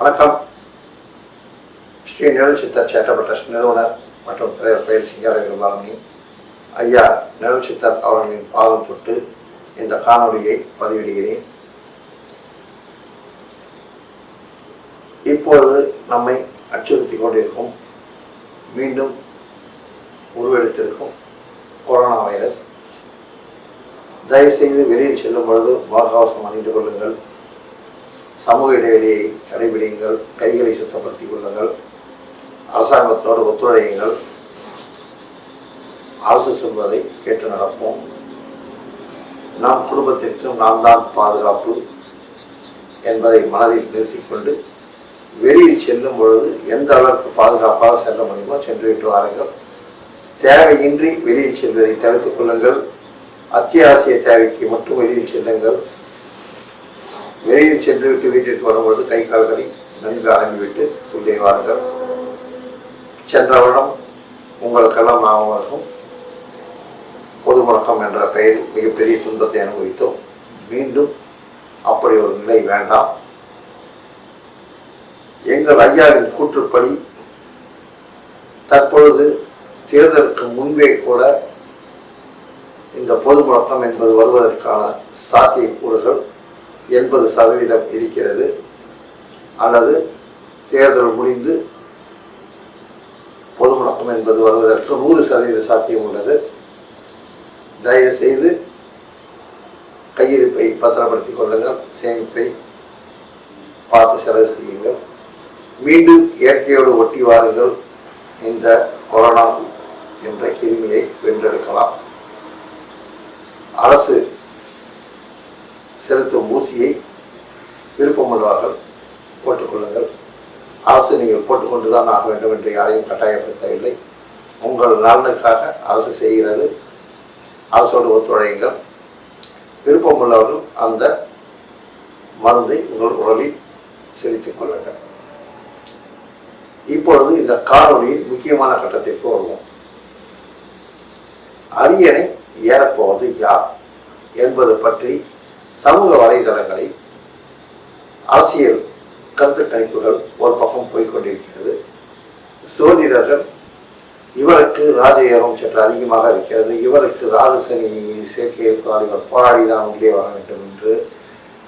வணக்கம். ஸ்ரீ நிழல் சித்தர் சேட்டப்பட்ட நிறுவனர் மற்றும் தலைவர் பெயர் சிங்காரகிரி பாலனி ஐயா நிழல் சித்தர் அவர்களின் பாதம் தொட்டு இந்த காணொலியை பதிவிடுகிறேன். இப்போது நம்மை அச்சுறுத்தி கொண்டிருக்கும் மீண்டும் உருவெடுத்திருக்கும் கொரோனா வைரஸ். தயவுசெய்து வெளியில் செல்லும் பொழுது முகக்கவசம் அணிந்து கொள்ளுங்கள். சமூக இடைவெளியை கடைபிடியுங்கள் கைகளை சுத்தப்படுத்திக் கொள்ளுங்கள் அரசாங்கத்தோடு ஒத்துழையுங்கள். அரசு சொல்வதை கேட்டு நடப்போம். நம் குடும்பத்திற்கு நாம் தான் பாதுகாப்பு என்பதை மனதில் நிறுத்திக்கொண்டு வெளியில் செல்லும் பொழுது எந்த அளவுக்கு பாதுகாப்பாக செல்ல முடியுமோ சென்று விட்டு வாருங்கள். தேவையின்றி வெளியில் செல்வதை தவிர்த்துக் கொள்ளுங்கள். அத்தியாவசிய தேவைக்கு மட்டும் வெளியில் செல்லுங்கள். வெளியில் சென்று விட்டு வீட்டிற்கு வரும்பொழுது கை கால்களை நன்கு அலம்பிவிட்டு உள்ளே வாருங்கள். சென்ற வருடம் உங்களுக்கெல்லாம் ஞாபகம் பொது முடக்கம் என்ற பெயரில் மிகப்பெரிய துன்பத்தை அனுபவித்தோம். மீண்டும் அப்படி ஒரு நிலை வேண்டாம். எங்கள் ஐயாவின் கூற்றுப்படி தற்பொழுது தேர்தலுக்கு முன்பே கூட இந்த பொது முழக்கம் என்பது வருவதற்கான சாத்தியக்கூறுகள் எண்பது சதவீதம் இருக்கிறது. அல்லது தேர்தல் முடிந்து பொது முடக்கம் என்பது வருவதற்கு நூறு சதவீத சாத்தியம் உள்ளது. தயவு செய்து கையிருப்பை பத்திரப்படுத்திக் கொள்ளுங்கள். சேமிப்பை பார்த்து செலவு செய்யுங்கள். மீண்டும் இயற்கையோடு ஒட்டி வாருங்கள். இந்த கொரோனா என்ற கிருமியை வென்றெடுக்கலாம். அரசு செலுத்தும் ஊசியை விருப்பமுள்ளவர்கள் போட்டுக்கொள்ளுங்கள். அரசு நீங்கள் போட்டுக்கொண்டு தான் ஆக வேண்டும் என்று யாரையும் கட்டாயப்படுத்தவில்லை. உங்கள் நலனுக்காக அரசு செய்கிறது. அரசோடு ஒத்துழையுங்கள். விருப்பமுள்ளவர்கள் அந்த மருந்தை உங்கள் உடலில் செலுத்திக் கொள்ளுங்கள். இப்பொழுது இந்த காணொலியின் முக்கியமான கட்டத்திற்கு வருவோம். அரியணை ஏறப்போவது யார் என்பது பற்றி சமூக வலைதளங்களை அரசியல் கருத்து கணிப்புகள் ஒரு பக்கம் போய்கொண்டிருக்கிறது சோதிடர்கள் இவருக்கு ராஜயோகம் சற்று அதிகமாக இருக்கிறது. இவருக்கு ராஜசனி சேர்க்கை இருப்பதால் இவர் போராடிதான் உள்ளே வர வேண்டும் என்று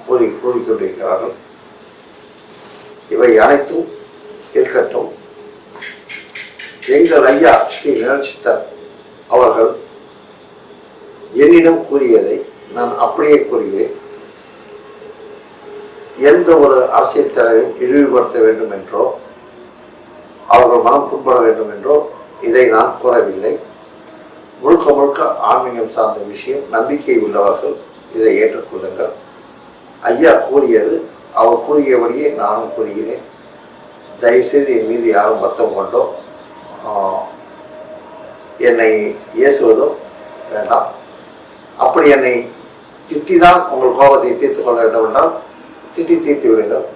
கூறி கூறிக்கொண்டிருக்கிறார்கள். இவை அனைத்தும் இருக்கட்டும். எங்கள் ஐயா ஸ்ரீ நிலச்சித்தர் அவர்கள் என்னிடம் கூறியதை நான் அப்படியே கூறுகிறேன். எந்த ஒரு அரசியல் தலைவரையும் இழிவுபடுத்த வேண்டும் என்றோ அவர்கள் மனம் புண்பட வேண்டும் என்றோ இதை நான் கூறவில்லை. முழுக்க முழுக்க ஆன்மீகம் சார்ந்த விஷயம் நம்பிக்கை உள்ளவர்கள் இதை ஏற்றுக்கொள்ளுங்கள். ஐயா கூறியது அவர் கூறியபடியே நானும் கூறுகிறேன். தயவுசெய்து என் மீது யாரும் வருத்தம் கொண்டோ என்னை ஏசுவதோ வேண்டாம். அப்படி என்னை திட்டிதான் உங்கள் கோபத்தை தீர்த்து கொள்ள வேண்டும் என்றால் திட்டி தீர்த்து விடுங்கள்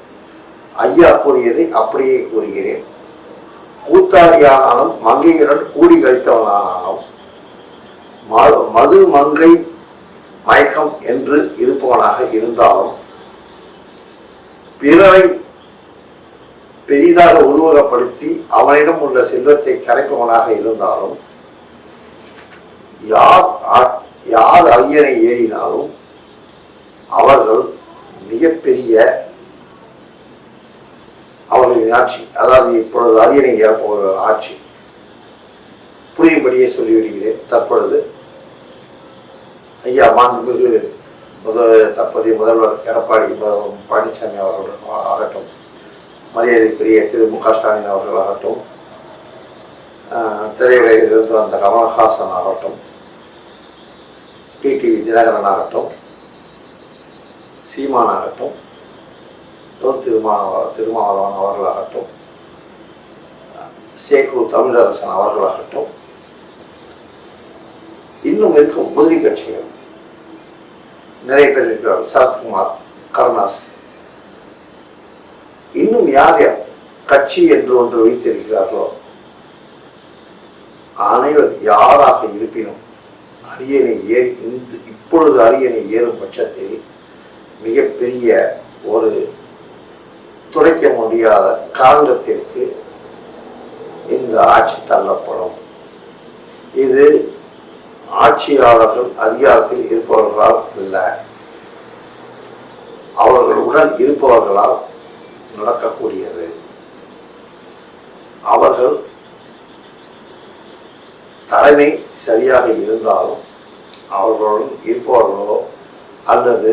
ஐயா கூறியதை அப்படியே கூறுகிறேன். கூத்தாரியானாலும் மங்கையுடன் கூடி கழித்தவனானாலும் மது மங்கை மயக்கம் என்று இருப்பவனாக இருந்தாலும் பிறரை பெரிதாக உருவகப்படுத்தி அவனிடம் உள்ள செல்வத்தை கரைப்பவனாக இருந்தாலும் யார் யார் அரியணை ஏறினாலும் அவர்கள் மிகப்பெரிய அவர்களின் ஆட்சி. அதாவது இப்பொழுது அரியணை ஏறப்போகிற ஆட்சி. புரியும்படியே சொல்லிவிடுகிறேன் தற்பொழுது. ஐயா மாண்புமிகு முதல் தற்போதைய முதல்வர் எடப்பாடி பழனிசாமி அவர்கள் ஆகட்டும் மரியாதைக்குரிய திரு மு க ஸ்டாலின் அவர்கள் ஆகட்டும் திரையுலகிலிருந்து இருந்து வந்த கமல்ஹாசன் ஆகட்டும் டிடிவி தினகரன் ஆகட்டும் சீமானாகட்டும் தொல் திருமாவளவன் அவர்களாகட்டும் சேகு தமிழரசன் அவர்களாகட்டும் இன்னும் இருக்கும் உதிரி கட்சிகள். நிறைய பேர் இருக்கிறார்கள். சரத்குமார் கருணாஸ். இன்னும் யார் யார் கட்சி என்று ஒன்று வைத்திருக்கிறார்களோ அனைவர் யாராக இருப்பினும் அரியணை ஏறி இந்த இப்பொழுது அரியணை ஏறும் பட்சத்தில் மிகப்பெரிய ஒரு துடைக்க முடியாத காரணத்திற்கு இந்த ஆட்சி தள்ளப்படும். இது ஆட்சியாளர்கள் அதிகாரத்தில் இருப்பவர்களால் இல்லை அவர்களுடன் இருப்பவர்களால் நடக்கக்கூடியது. அவர்கள் தலைமை சரியாக இருந்தாலும் அவர்களுடன் இருப்பவர்களோ அல்லது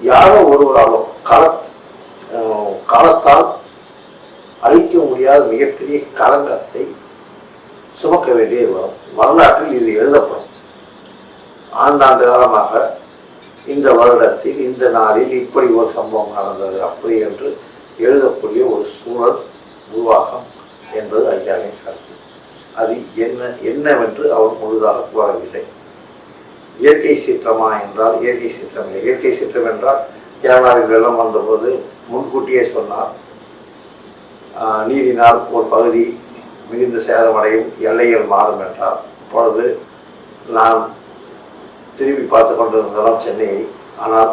யாரோ ஒருவராலும் கால காலத்தால் அழிக்க முடியாத மிகப்பெரிய களங்கத்தை சுமக்க வேண்டியது வரும். வரலாற்றில் இது எழுதப்படும். ஆண்டாண்டு காலமாக இந்த வருடத்தில் இந்த நாளில் இப்படி ஒரு சம்பவம் நடந்தது அப்படி என்று எழுதக்கூடிய ஒரு சூழல் உருவாகும் என்பது ஐயாவின் கருத்து. அது என்ன என்னவென்று அவர் முழுதாக கூறவில்லை. இயற்கை சீற்றமா என்றால் இயற்கை சீற்றம் இல்லை. இயற்கை சீற்றம் என்றால் கேரளாவில் வெள்ளம் வந்தபோது முன்கூட்டியே சொன்னார் நீரினால் ஒரு பகுதி மிகுந்த சேதமடையும் எல்லைகள் மாறும் என்றார். அப்பொழுது நான் திரும்பி பார்த்து கொண்டிருந்தோம் சென்னையை ஆனால்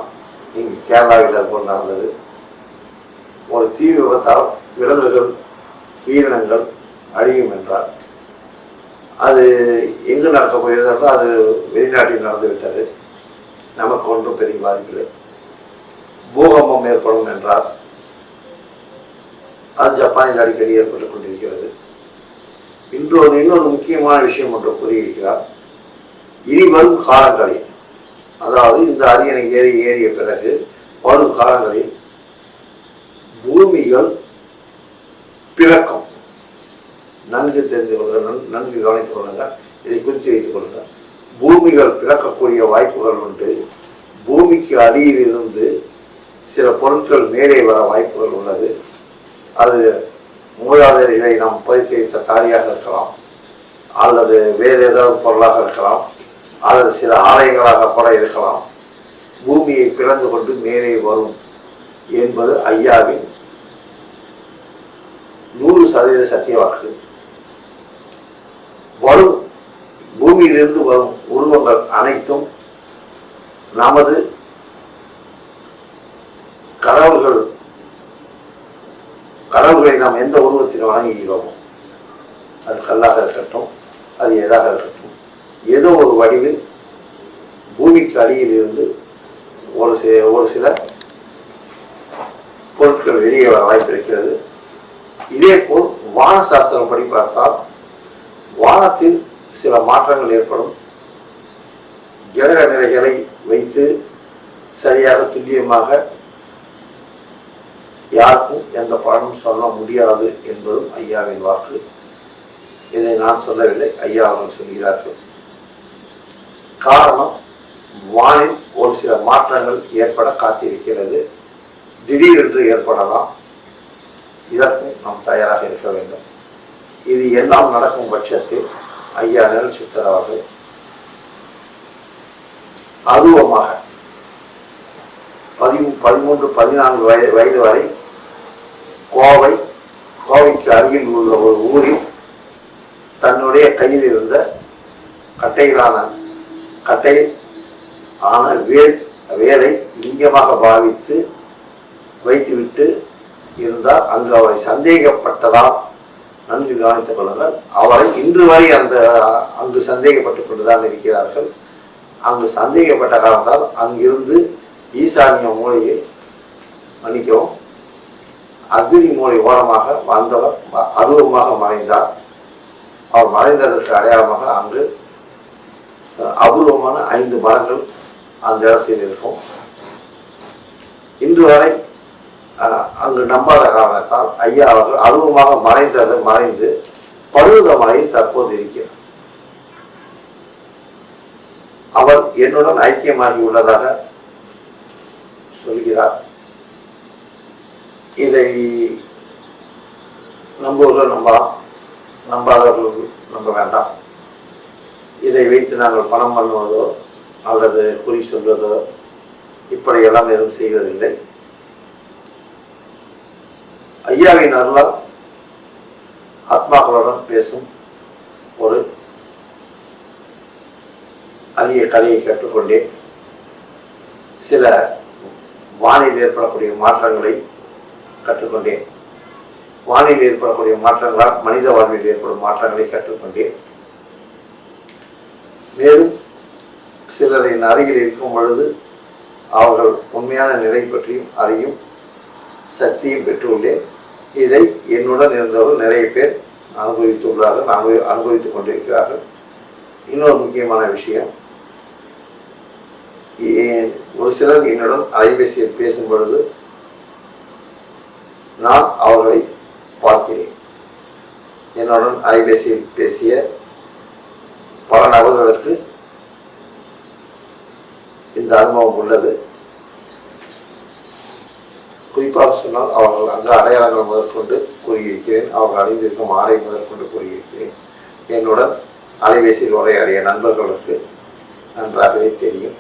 இங்கு கேரளாவில் அது நடந்தது. ஒரு தீ விபத்தால் விலங்குகள் உயிரினங்கள் அழியும் என்றார். அது எங்கு நடக்க போகிறது அது வெளிநாட்டில் நடந்து விட்டது. நமக்கு ஒன்றும் பெரிய பாதிப்பில்லை பூகம்பம் ஏற்படும் என்றால் அது ஜப்பானில் அடிக்கடி ஏற்பட்டுக் கொண்டிருக்கிறது. இன்றொரு இன்னொரு முக்கியமான விஷயம் ஒன்று கூறியிருக்கிறார். இனி வரும் காலங்களில் அதாவது இந்த அரியணை ஏறி ஏறிய பிறகு வரும் காலங்களில் பூமிகள் பிறக்கும். நன்கு தெரிந்து கொள்ளுங்கள் நன்- நன்கு கவனித்துக் கொள்ளுங்கள் இதை குறித்து வைத்துக் கொள்ளுங்கள் பூமிகள் பிறக்கக்கூடிய வாய்ப்புகள் உண்டு. பூமிக்கு அடியில் இருந்து சில பொருட்கள் மேலே வர வாய்ப்புகள் உள்ளது. அது மூலாதாரிகளை நாம் பதுக்கி வைத்த தாலியாக இருக்கலாம் அல்லது வேறு ஏதாவது பொருளாக இருக்கலாம் அல்லது சில ஆலயங்களாக கூட இருக்கலாம். பூமியை பிளந்து கொண்டு மேலே வரும் என்பது ஐயாவின் நூறு சதவீத சத்திய வாக்கு. வரும். பூமியிலிருந்து வரும் உருவங்கள் அனைத்தும் நமது கடவுள்கள் கடவுள்களை நாம் எந்த உருவத்தில் வணங்குகிறோமோ அது கல்லாக இருக்கட்டும் அது எதாக இருக்கட்டும் ஏதோ ஒரு வடிவில் பூமிக்கு அடியில் இருந்து ஒரு சில ஒரு சில பொருட்கள் வெளியே வர வாய்ப்பு இருக்கிறது. இதேபோல் வான சாஸ்திரம் படி பார்த்தால் வானத்தில் சில மாற்றங்கள் ஏற்படும். கிரக நிலைகளை வைத்து சரியாக துல்லியமாக யாருக்கும் எந்த பலனும் சொல்ல முடியாது என்பதும் ஐயாவின் வாக்கு. இதை நான் சொல்லவில்லை ஐயா அவர்கள் சொல்கிறார்கள். காரணம் வானில் ஒரு சில மாற்றங்கள் ஏற்பட காத்திருக்கிறது. திடீரென்று ஏற்படலாம். இதற்கும் நாம் தயாராக இருக்க வேண்டும். இது எல்லாம் நடக்கும் பட்சத்தில் ஐயா நெல் சித்தர் அவர்கள் அருவமாக பதிமூ பதிமூன்று பதினான்கு வயது வயது வரை கோவை கோவைக்கு அருகில் உள்ள ஒரு ஊரில் தன்னுடைய கையில் இருந்த கட்டையிலான கட்டை ஆன வேல் வேலை லிங்கமாக பாவித்து வைத்துவிட்டு இருந்தார். அங்கு அவரை சந்தேகப்பட்டதால் நன்கு கவனித்துக் கொள்ளுங்கள். அவரை இன்று வரை அந்த அங்கு சந்தேகப்பட்டுக் கொண்டுதான் இருக்கிறார்கள். அங்கு சந்தேகப்பட்ட காரணத்தால் அங்கிருந்து ஈசானிய மூலையில் மன்னிக்கவும். அக்னி மூலை ஓரமாக வந்தவர் அருவமாக மறைந்தார். அவர் மறைந்ததற்கு அடையாளமாக அங்கு அபூர்வமான ஐந்து மரங்கள் அந்த இடத்தில் இருக்கும். இன்று வரை அங்கு நம்பாத காரணத்தால் ஐயா அவர்கள் அருவமாக மறைந்தது மறைந்து பருவதமலையில் தற்போது இருக்கிறார். அவர் என்னுடன் ஐக்கியமாகி உள்ளதாக சொல்கிறார். இதை நம்புவர்கள் நம்பலாம் நம்பாதவர்கள் நம்ப வேண்டாம். இதை வைத்து நாங்கள் பணம் பண்ணுவதோ அல்லது குறி சொல்வதோ இப்படியெல்லாம் எதுவும் செய்வதில்லை. ஐயாவின் அருளால் ஆத்மாக்களுடன் பேசும் ஒரு அரிய கதையை கேட்டுக்கொண்டேன் சில வானில் ஏற்படக்கூடிய மாற்றங்களை கற்றுக்கொண்டேன் வானில் ஏற்படக்கூடிய மாற்றங்களால் மனித வாழ்வில் ஏற்படும் மாற்றங்களை கற்றுக்கொண்டேன் மேலும் சிலரின் அருகில் இருக்கும் பொழுது அவர்கள் உண்மையான நிலை பற்றியும் அறியும் சக்தியும் பெற்றுள்ளேன். இதை என்னுடன் இருந்தவர்கள் நிறைய பேர் அனுபவித்துள்ளார்கள் அனுபவி அனுபவித்துக் கொண்டிருக்கிறார்கள். இன்னொரு முக்கியமான விஷயம் ஒரு சிலர் என்னுடன் அலைபேசியில் பேசும் பொழுது நான் அவர்களை பார்க்கிறேன். என்னுடன் அலைபேசியில் பேசிய பல நபர்களுக்கு இந்த அனுபவம் உள்ளது. குறிப்பாக சொன்னால் அவர்கள் அங்க அடையாளங்கள் முதற்கொண்டு கூறியிருக்கிறேன். அவர்கள் அணிந்திருக்கும் ஆடை முதற்கொண்டு கூறியிருக்கிறேன். என்னுடன் அலைபேசியில் உரையாடிய நண்பர்களுக்கு நன்றாகவே தெரியும்.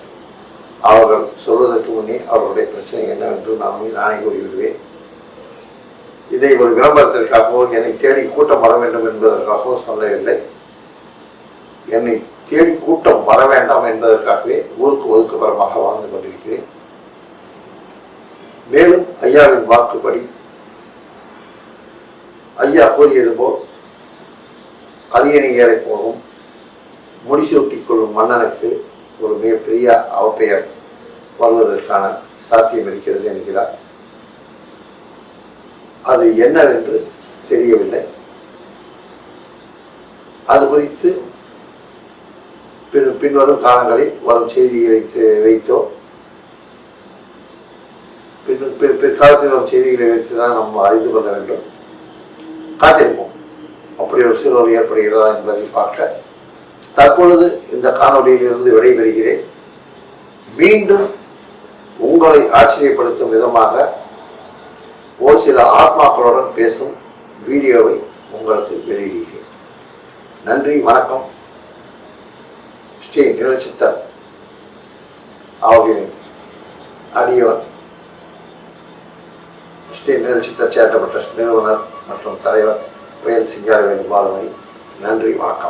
அவர்கள் சொல்வதற்கு முன்னே அவர்களுடைய பிரச்சனை என்னவென்று நான் நானே கூறிவிடுவேன். இதை ஒரு விளம்பரத்திற்காகவோ என்னை தேடி கூட்டம் வர வேண்டும் என்பதற்காகவோ சொல்லவில்லை. என்னை தேடி கூட்டம் வர வேண்டாம் என்பதற்காகவே ஊருக்கு ஒதுக்குப்புறமாக வாழ்ந்து கொண்டிருக்கிறேன். மேலும் ஐயாவின் வாக்குப்படி. ஐயா கூறியது போல் அரியணை ஏறை போகும். முடிசூட்டிக் கொள்ளும் மன்னனுக்கு ஒரு மிகப்பெரிய அவப்பெயர் வருவதற்கான சாத்தியம் இருக்கிறது என்கிறார். அது என்னவென்று தெரியவில்லை. அது குறித்து பின் பின்வரும் காலங்களில் வரும் செய்திகளை வைத்தோ பின் பிற்- பிற்காலத்தில் வரும் செய்திகளை வைத்து தான் நம்ம அறிந்து கொள்ள வேண்டும். காத்திருப்போம். அப்படி ஒரு சூழல் ஏற்படுகிறதா என்பதை பார்க்க. தற்பொழுது இந்த காணொலியிலிருந்து விடைபெறுகிறேன். மீண்டும் உங்களை ஆச்சரியப்படுத்தும் விதமாக ஒரு சில ஆத்மாக்களுடன் பேசும் வீடியோவை உங்களுக்கு வெளியிடுகிறேன். நன்றி வணக்கம். ஸ்ரீ நிலச்சித்தன் அவர்களின் அடியவன். ஸ்ரீ நிலச்சித்தர் சேட்டப்பட்ட நிறுவனர் மற்றும் தலைவர் புயல் சிங்காரவேல் பாலமணி நன்றி வணக்கம்